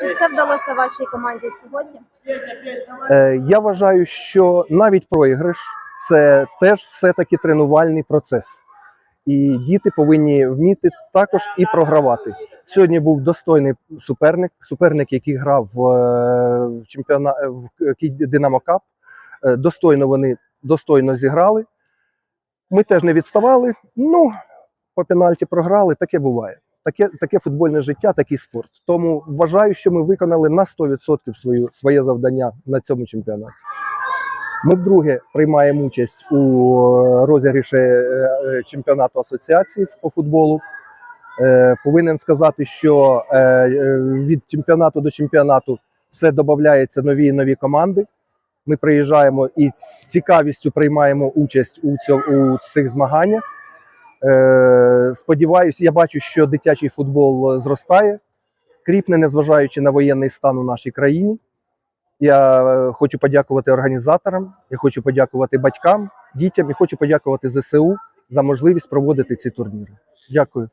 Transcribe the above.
Чи все вдалося вашій команді сьогодні? Е, Я вважаю, що навіть проіграш це теж все-таки тренувальний процес. І діти повинні вміти також і програвати. Сьогодні був достойний суперник, суперник, який грав в, е, чемпіона в Динамо Кап. Е, Достойно вони достойно зіграли. Ми теж не відставали. Ну, по пенальті програли, таке буває. Таке, таке футбольне життя, такий спорт. Тому вважаю, що ми виконали на 100% свою, своє завдання на цьому чемпіонаті. Ми вдруге приймаємо участь у е, розігріші е, е, чемпіонату асоціації по футболу. Повинен сказати, що від чемпіонату до чемпіонату все додається нові і нові команди. Ми приїжджаємо і з цікавістю приймаємо участь у цих змаганнях. Е, Сподіваюся, я бачу, що дитячий футбол е, зростає, кріпне, незважаючи на воєнний стан у нашій країні. Я е, хочу подякувати організаторам, я хочу подякувати батькам, дітям і хочу подякувати ЗСУ за можливість проводити ці турніри. Дякую.